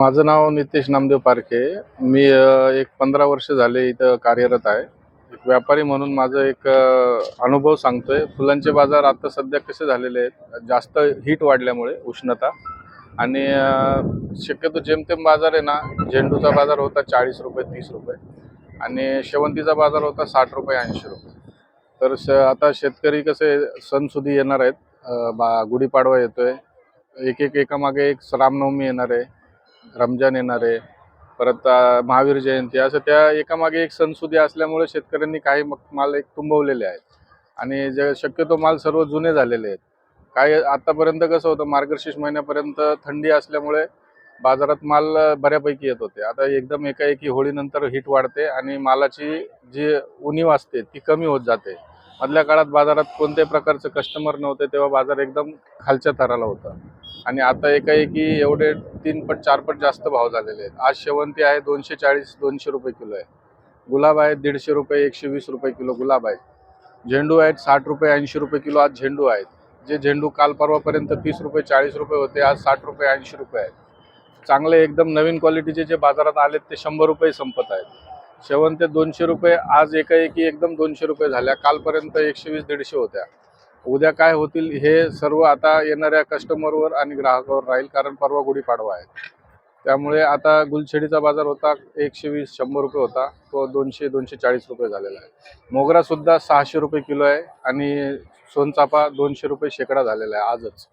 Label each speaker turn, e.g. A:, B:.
A: माझं नाव नितेश नामदेव पारखे. मी एक पंधरा वर्ष झाले इथं कार्यरत आहे. एक व्यापारी म्हणून माझं एक अनुभव सांगतोय. फुलांचे बाजार आता सध्या कसे झालेले आहेत? जास्त हीट वाढल्यामुळे उष्णता. आणि शक्यतो जेमतेम बाजार आहे ना झेंडूचा बाजार होता चाळीस रुपये तीस रुपये. आणि शेवंतीचा बाजार होता साठ रुपये ऐंशी रुपये. तर श आता शेतकरी कसे सणसुदी येणार आहेत? बा गुढीपाडवा येतोय. एक एक एकामागे एक रामनवमी येणार आहे. रमजान येणार आहे परत महावीर जयंती असं त्या एकामागे एक सणसुदी असल्यामुळे शेतकऱ्यांनी काही मग माल एक तुंबवलेले आहेत. आणि जे शक्यतो माल सर्व जुने झालेले आहेत. काय आतापर्यंत कसं होतं मार्गशीर्ष महिन्यापर्यंत थंडी असल्यामुळे बाजारात माल बऱ्यापैकी येत होते. आता एकदम एकाएकी होळीनंतर हीट वाढते आणि मालाची जी उणीव असते ती कमी होत जाते. मधल्या काळात बाजारात कोणत्याही प्रकारचे कस्टमर नव्हते तेव्हा बाजार एकदम खालच्या थराला होता. आणि आता एकाएकी एवढे तीन पट चार पट जास्त भाव झालेले आहेत. आज शेवंती आहे दोनशे चाळीस दोनशे रुपये किलो आहे. गुलाब आहे दीडशे रुपये एकशे वीस रुपये किलो गुलाब आहे. झेंडू आहेत साठ रुपये ऐंशी रुपये किलो आज झेंडू आहेत. जे झेंडू काल परवापर्यंत तीस रुपये चाळीस रुपये होते आज साठ रुपये ऐंशी रुपये आहेत. चांगले एकदम नवीन क्वालिटीचे जे बाजारात आलेत ते शंभर रुपये संपत आहेत. शेवंते दोनशे रुपये आज एकाएकी एकदम दोनशे रुपये झाल्या. कालपर्यंत एकशे वीस दीडशे होत्या. उद्या काय होतील हे सर्व आता येणाऱ्या कस्टमरवर आणि ग्राहकावर राहील कारण परवा गुढीपाडवा आहे. त्यामुळे आता गुलछेडीचा बाजार होता एकशे वीस शंभर रुपये होता. तो दोनशे दोनशे चाळीस रुपये झालेला आहे. मोगरा सुद्धा सहाशे रुपये किलो आहे आणि सोनचाफा दोनशे रुपये शेकडा झालेला आहे आजच.